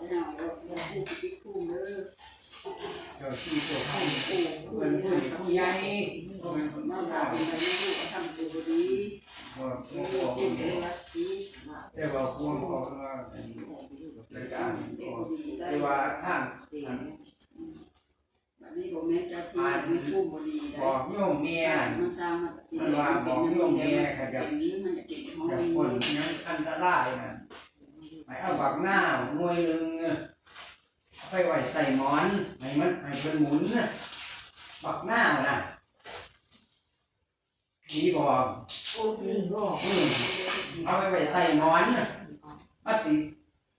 จะเอาเราพูดที่คู่เด้อเจ้าที่ตัวเขาโอ้เพิ่นผู้ใหญ่ก็เป็นคนมามาถาถามมไปไม่รู้ทำตัวดีว่าโอ้บ่บอกเก่งรักดีแต่ว่าพวกเขาว่าจัดการเด็กก็ดีใช่แต่ว่าท่านแบบนี้ผมแม่จะที่ไม่คู่บดีบอกโยมเมียมันสร้างมาจากที่เป็นมันจะเป็นห้องคนยังอันตรายนะ ไปเอาบักหน้าหน่วยหนึงไปไว้ใส่หมอนให้มันให้เพิ่นหมุนน่ะบักหน้าน่ะดีบอกโอ้ดีก็อืมเอาไปไว้ใส่หมอนน่ะมันสิ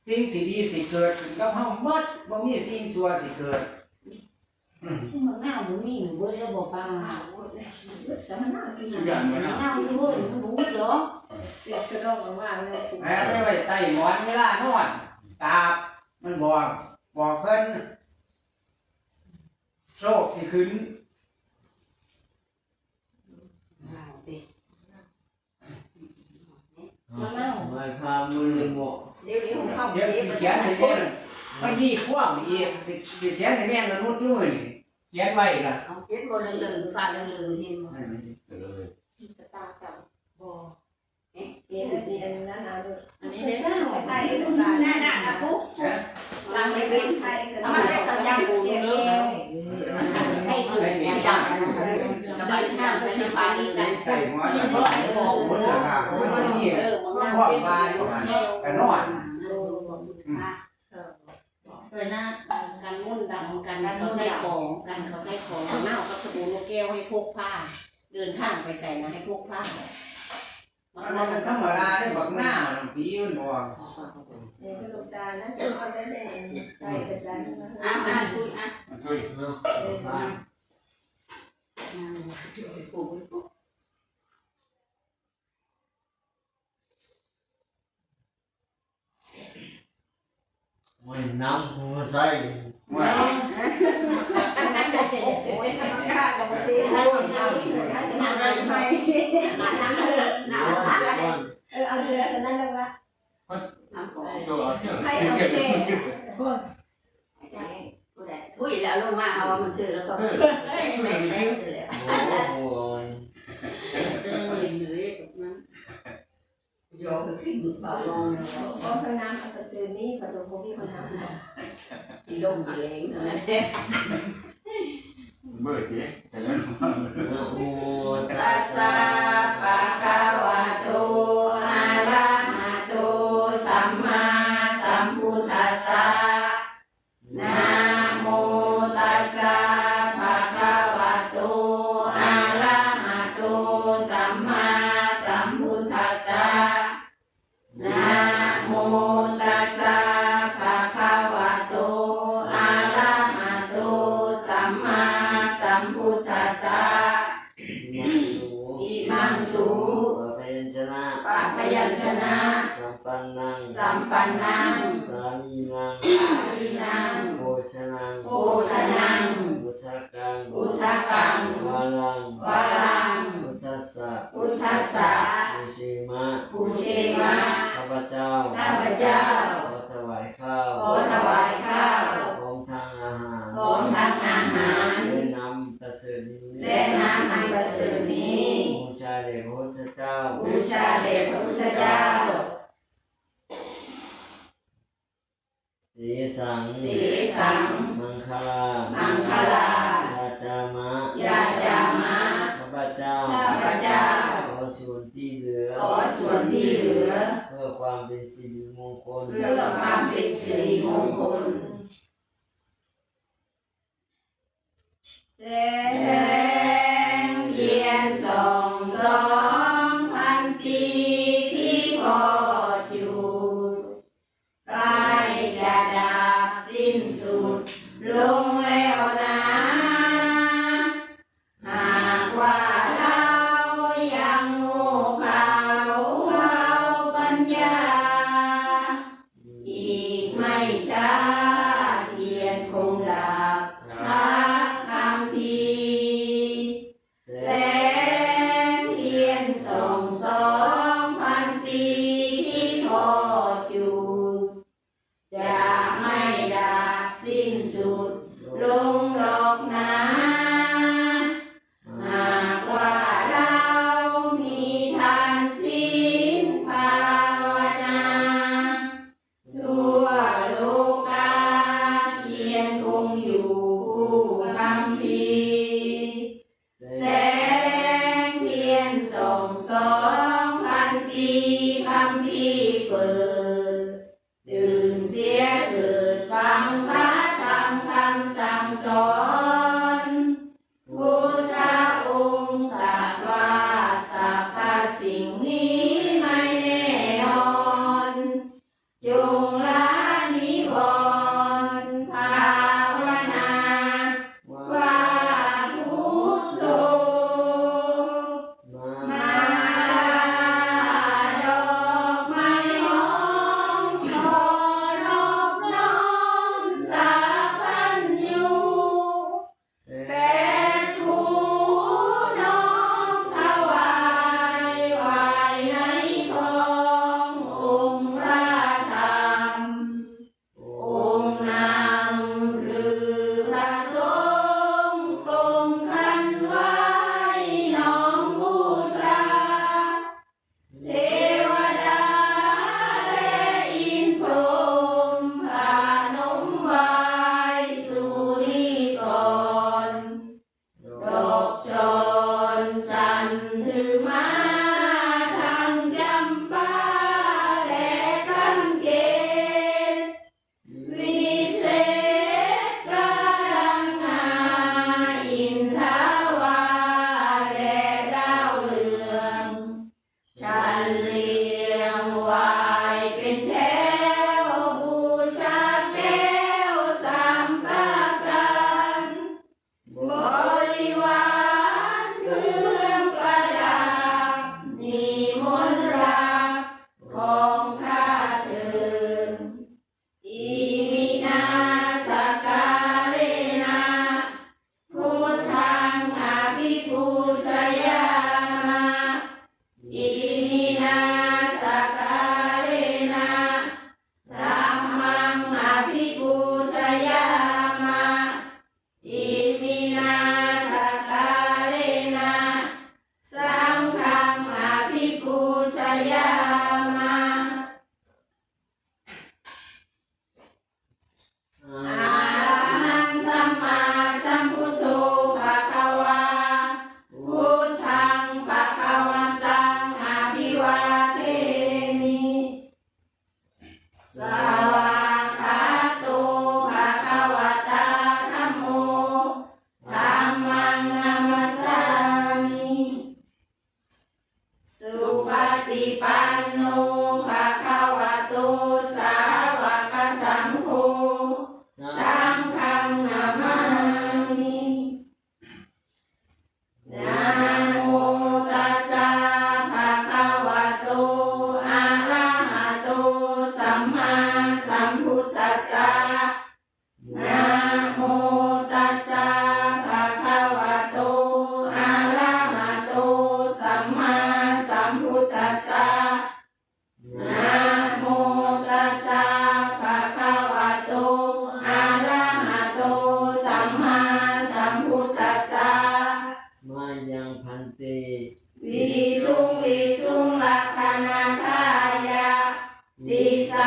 สิ่งที่ดีสิเกิดขึ้นกับเฮาหมดบ่มีสิ่งชั่วสิเกิดอืมที่มันหน้ามันมีหนูเว้ยแล้วบอกป้าสามหน้าที่หทุกอย่างเหมือนน้าอยู่เว้ยมันรู้เหรอ เสียชะต้องว่าแล้วแม่ไปไว้ใต้หมอนเวลานอนตาบมันบอกบอกเพิ่นโชคสิขึ้นมามาพามือหมกเดี๋ยวเดี๋ยวเข้าเดี๋ยวเขียนให้แม่นมันมีความอีกสิสิเขียนให้แม่นมนุษย์อยู่นเขียนไว้ล่ะเอาเจ็ดบนเหลืองฟ้าเหลืองเห็นมั้ย เลย ตากับบ่ เอ๊ะเอ๊ะนี่อันนั้นเอาด้วยอันนี้ได้ได้ไทยเอกสารหน้าหน้าอะปุ๊บนะลางไม่เป็นไทยเอามาได้สัญญาณเสียงนี้ให้คือสัญญาณกำลังหน้าเป็นฟ้าดีกันใส่หมอนแล้วก็ให้บอกผลราคามันมีเออมันความวายกันก็นอนเคยนะการมุ่นดำกันเขาใส่ของกันเขาใส่ของเน่ากับสบู่โลแก้วให้พกผ้า เดินทางไปใส่นะให้พกผ้า มันบ่เป็นธรรมดาเด้บักหน้ามันผีมันบอกเดี๋ยวลูกตานะจะเอาได้เลยไทยเอกสารนะอะมาคุยอะมาช่วยเนาะมันน้ำหัวใส่ ว่า โอ้ยมันกล้ากับปฏินั่นนั่นนั่นนั่นนั่น ไปนั่นนั่นนั่นเออเอาเรือนั่นแล้วว่าน้ำก่อนโจเอาเที่ยวให้เอาเตะใจผู้ใดผู้ใดแล้วลงมาเอามันซื้อแล้วก็ไม่ได้เลยโอ้โหเดินเห็นเลยกับนั้นโยกขึ้นเบาลงเพราะเขาน้ำอัตเซนี่ประตูพวกที่เขาน้ำที่ลงกี่แรงนั่นะ เบิดเจ๊แงสัมปันนัง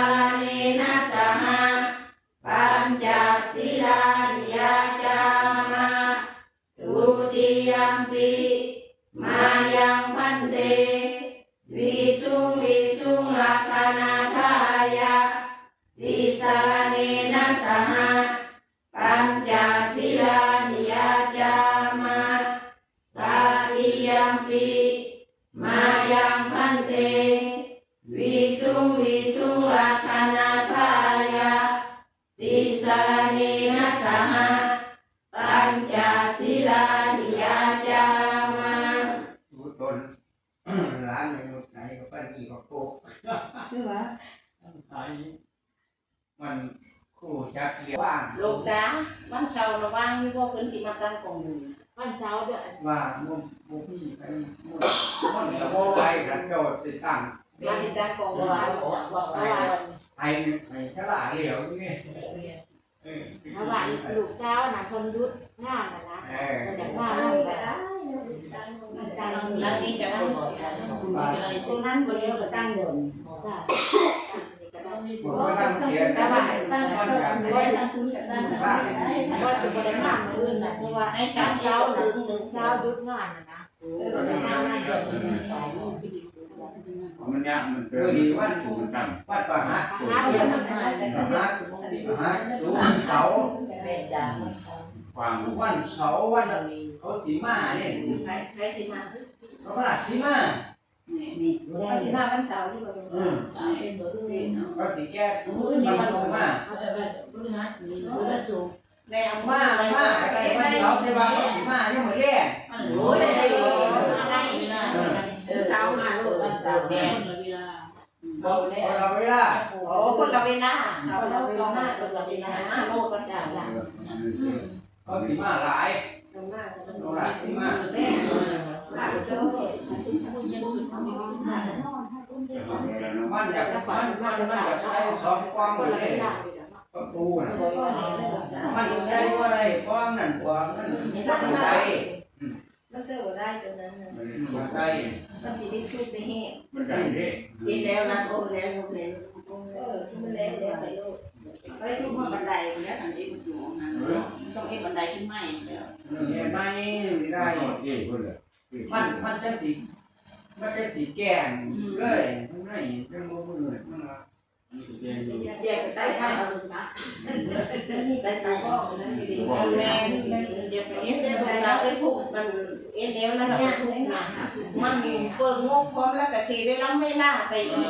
ารณีนัสหะปัญจศิลานิจามา ตุติยปี ไหนมันคู่จักเรียกว่างลูกจ้าวันเสาร์ระว่างที่พวกเพิ่นสิมาตั้งกองอยู่วันเสาด้วยว่ามุมมุมนี่ไปมุมมันจะบ่ไปรันโดดติดตั้งมาติดตั้งกองบ่ว่าบ่ว่าไอ้ไอ้ฉลาดเหลียวนี่เออเราะว่าลูกเสาวน่ะคนยุดงานน่ะนะตั้งอยากมาลงไปได้แล้วนี่จะตั้งตรงนั้นบ่เลี้ยวก็ตั้งบนจ้ะ ตั้งตั้งตั้ไว้ตั้งคุ้มกันตั้งว่าสุดบริมาเมื่อน่ะคืว่าไอ้สามเช้าหนึ่งหนึ่งเช้าดุดงานนะแต่ห้าวันเดียวต่อมือมันยากมันเป็นวันถูกกันวัดปะะฮะวันอะไระฮะปะฮเสาาวันวันเขาสีมาเนี่ยใครสีมาเขาหลักสีมา ชสีมานี่วันสิมาวันเสาร์ที่บ่อืมเป็นเบอร์นี่เนาะก็สีแก้มันลงมาแม่เอามามาอะไรวันเสาร์ในบ้านเขาสีมายังไม่แย่โอ้ยอะไรเออสาวมาลูกวันเสาร์แม่บอกเราเวลาโอ้คนละเวลาเขาละเวลาคนละเวลามาโลกกันจ้าจ้าเขาสีมาหลายตรงหน้าโนราสีมาแมันอยากมันมันมันอยากใช้สองกว้างเลยประตูนะมันใช้ว่าอะไรกว้างนั่นกว้างนั่นมันไกลมันเสือได้ตัวนั้นมันไกลมันสิได้คลุกได้แห้มันได้เด้กินแล้วนะโอ้แล้วโอ้แล้วเออมันแล้วแล้วไปโลดไปทุกบันไดแล้วอันนี้มันอยู่นั่นต้องเอ็บันไดขึ้นไม่แล้วเห็นไมไม่ได้สี่คนลย มันมันจะสีมันจะสีแก่งเลยมันไม่เป็นมือมือมันละนี่คือเพียงอยู่แยกใต้ไฟเอาลงนะใต้ไฟก็นั่นดีแม่เดี๋ยวไปเอ็นเดี๋ยวเราเคยถูกมันเอ็นแล้วแล้วเราถูกนะมันเปิดงบพร้อมแล้วก็เสียเวลาไม่ล่าไปอีก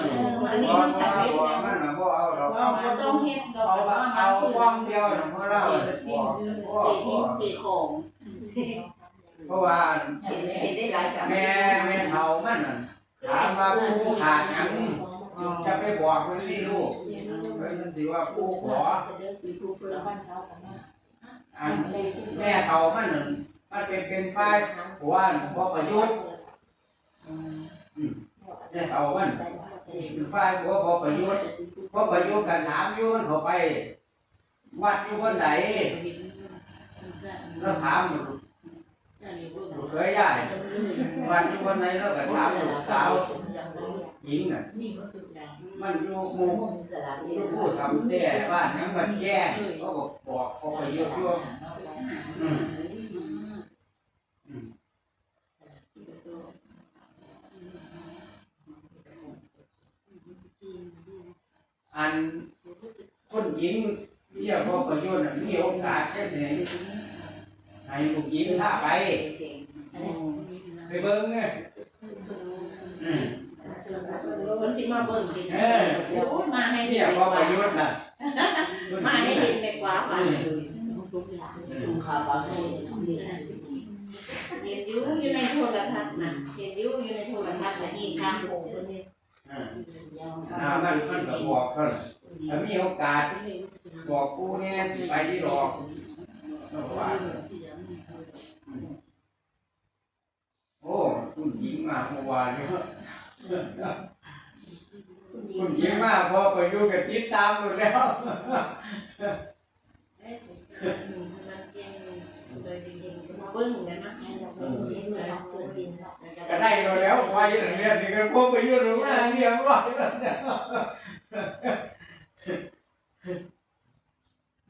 อันนี้พอมันพสำเร็จอแล้วมันนะพอเอาเราเราก็ต้องเฮ็ดเราเอาก็เอาเอากว้างเดียวนะเพราะเราสี่ทิ้งสี่ของ เพราะว่าเห็นได้หลายกับแม่แม่เฒ่ามันน่ะถามว่าผู้ขาดหยังจะไปบอกคนที่ลูกมันสิว่าผู้ขออันแม่เฒ่ามันน่ะมันเป็นเป็นฝ่ายผัวบ่ประยุทธ์แม่เฒ่ามันเป็นฝ่ายผัวบ่ประยุทธ์บ่ประยุทธ์กันถามอยู่มันเข้าไปวัดอยู่บนไหนแล้วถามอยู่ ลูกเคยใหญ่วัดอยู่บนไหนแล้วก็ถามลูกสาวหญิงน่ะมันอยู่หมู่อยู่ผู้ทำแต่บ้านยังมันแย่เขาบอกบอกเขาประยุทธ์อยู่อืมอันคนหญิงเรียกว่าประโยชน์น่ะมีโอกาสแค่ไหน ให้ลูกหญิงพาไปไปเบิ้งเนี่ยอืมคนสิมาเบิ่งสิเออโอ้มาให้เรีเห็ยนกว่าประโยชน์น่ะมาให้เห็นในกว่ามาสุขาบาให้เห็นอยู่อยู่ในโทรทัศน์นะเห็นอยู่อยู่ในโทรทัศน์นะอีกทางโผล่คนนี้อ่าอ่ามันมันก็บอกเขาน่ะถ้ามีโอกาสบอกกูเนี่ยสิไปที่หรอกแล้วก็ว่า โอ้คุณหญิงมาเมื่อวานเนี่ยคุณหญิงมาพอไปอยู่กับติดตามหมดแล้วเบิ่งนะนะก็ได้เราแล้วไปเรียนี่ก็พวกไปยู่ตรงนั้นเรียบร้อยแล้วเนี่ย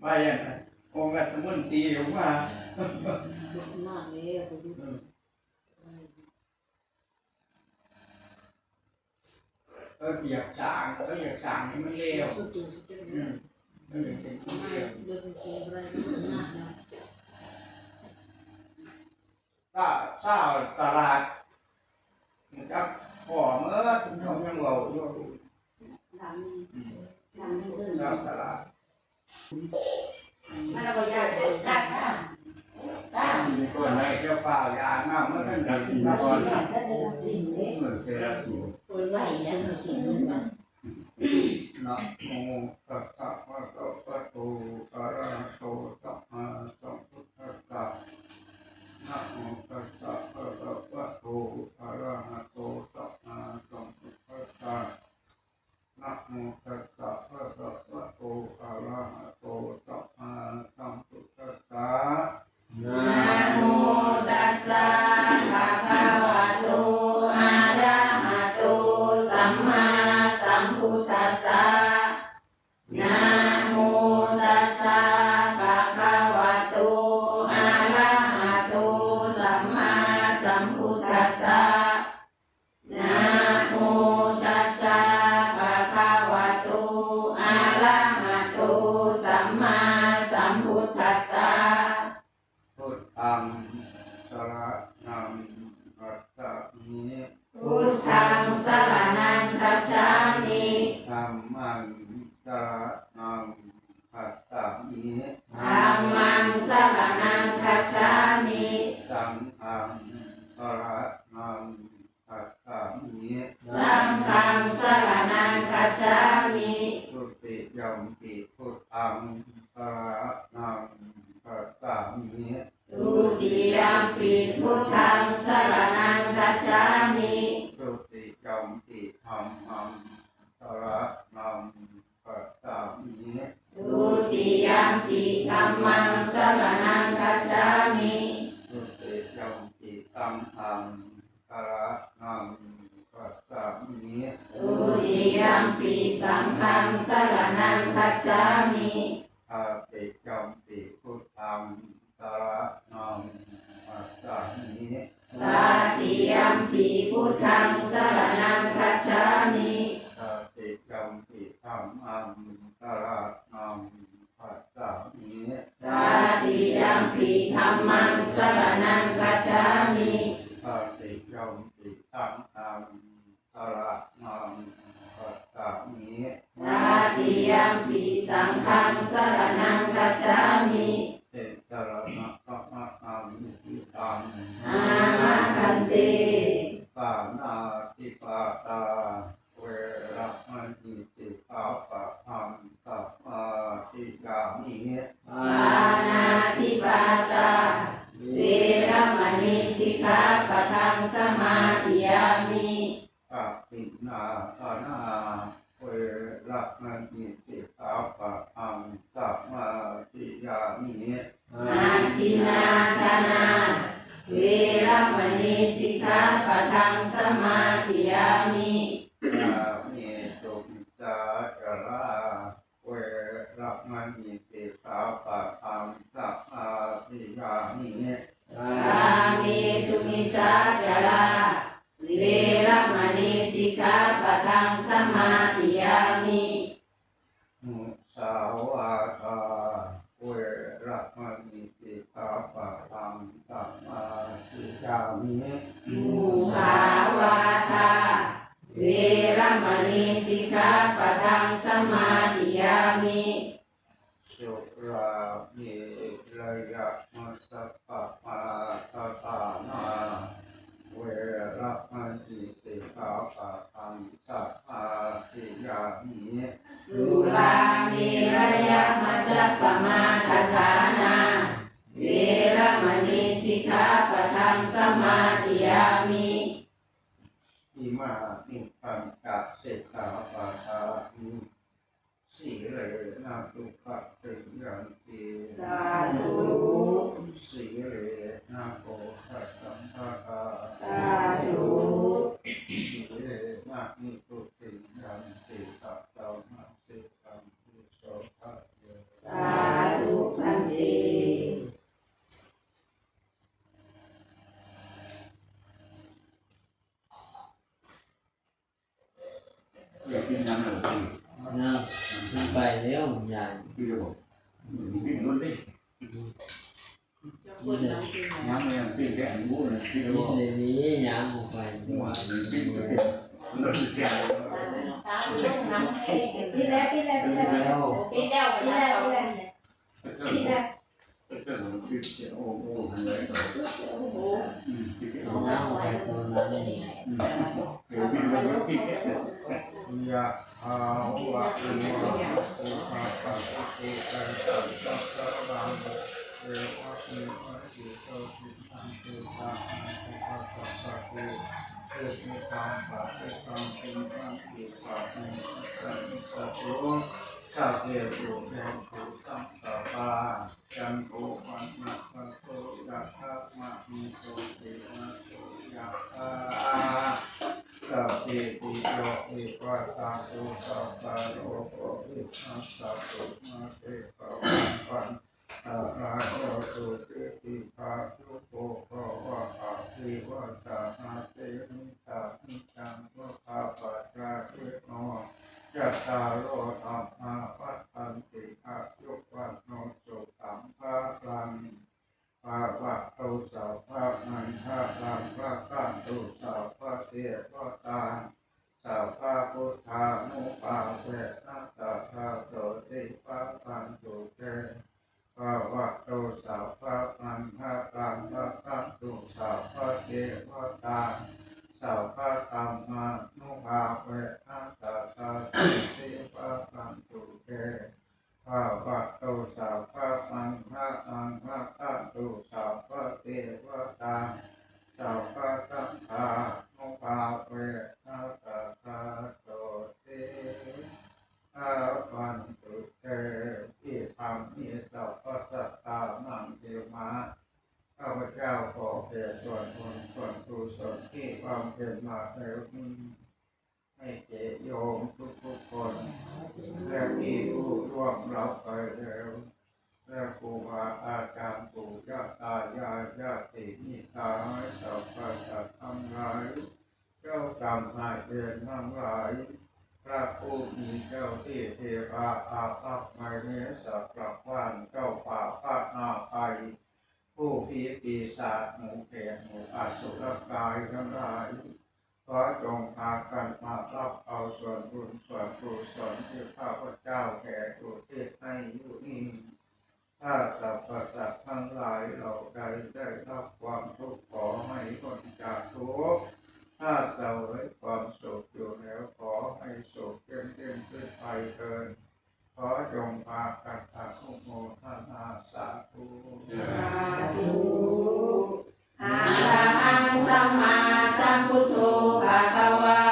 มาอย่างไรองค์รัฐมนตรีออกมา เขาเสียบสางเขาอยากสางให้มันเร็วอืมเขาอยากเป็นคนเร็วถ้าถ้าตลาดนะครับพ่อเมื่อเขายังเราอยู่ถ้าตลาดมันเราอยากกัดนะกัด มีก้อนไหนเจ้าฝ่าวยามาเมื่อท่านดับสี่นัก้อนนเหมือนเซราสูคนไหวยังสิ่งนู้นนะโมตัสสะภะคะวะโตอะระหะโตสัมมาสัมพุทธัสสะนะโมตัสสะภะคะวะโตอะระหะโตสัมมาสัมพุทธัสสะนะโมตัสสะภะคะวะโตอะระหะ มังสรณัคัจฉามิธัมมังสรณังคัจฉามิสังฆังสรณังาคัจฉามิสุติยมปิพุทธังสรณังคัจฉามิทุติยมปิพุทธังสรณังคัจฉามิ สระนังกัจจามิทุติยมปิธัมมังสรณังกัจฉามิทุติยมปิธัมมังสรณังกัจจามิทุติยมปิสังฆังสรณังกัจฉามิอาติยมปิพุทธังสรณังกัจฉามิตาติยมปิพุทธัง 啊，我啊啊。 นาตุขะเต ปิดแล้วปิดแล้วปิดแล้วปิดแล้วปิดแล้วปิดแล้วปิดแล้วยะภาวะอุมาอุมาปัสสิกันตัสสะสะบังเอวะเอวะเอโตสิทังเตตาอันตุปัสสะเต เกิดมีความบาปเกิดความเป็นความเกิดความมีความมีความรู้ข้าเจ้แทนผู้องต่อปาจันโอปันมาปันโตยมามีโเตมาโตยาคาสัพเพปิโยวิปัสสาโตสัพพะโลกวิปัสสาโตมาเตปะวันปันอาราโตตุติภา 啊，然啊。 มีเจ้าที่เทวาอาภัพไม่เนสัพพะว่านเจ้าป่าพระนาไปผู้ผีปีศาจหมูเปรตหมูอสุรกายทั้งหลายขอจงพากันมารับเอาส่วนบุญส่วนกุศลที่ข้าพเจ้าแผ่อุทิศให้อยู่นี้ถ้าสรรพสัตว์ทั้งหลายเราได้ได้รับความทุกข์ขอให้พ้นจากทุกข์ ถ้าเสวยความสุขอยู่แล้วขอให้สุขเกินเกินขึ้นไปเกินขอจงพากันทาอุโมทนาสาธุสาธุอะระหังสัมมาสัมพุทโธภะคะวา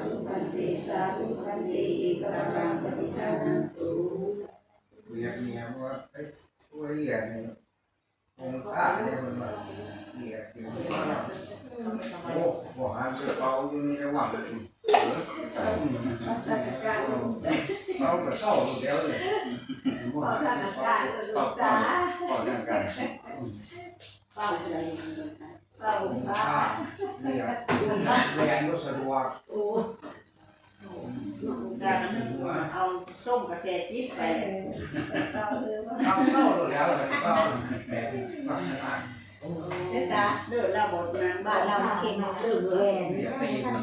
ธุพันเตสาธุพันเตเอกรังปฏิทานันตุเรียกเมียว่าไอ้ตัวเรียเนี่ยองค์ข้าเนี่ยมันมาเรียกอยู่ว่าโอ้โหหันไปเป่าอยู่ในระหว่างเลยเขาไปเข้าเดียวเลยขอทานอากาศก็ลูตาก่อนนั่งกันเป้าใจเป้าอง เราข้าเรียกเรียนก็สะดวกโอ้การเอาส้มกระเสจิ๊บไปเป้าเอาเข้าแล้วเลยเข้าแบบลักษณะเด้ตาเด้อเราบทนางบ้านเราเก่งเรื่อเรีย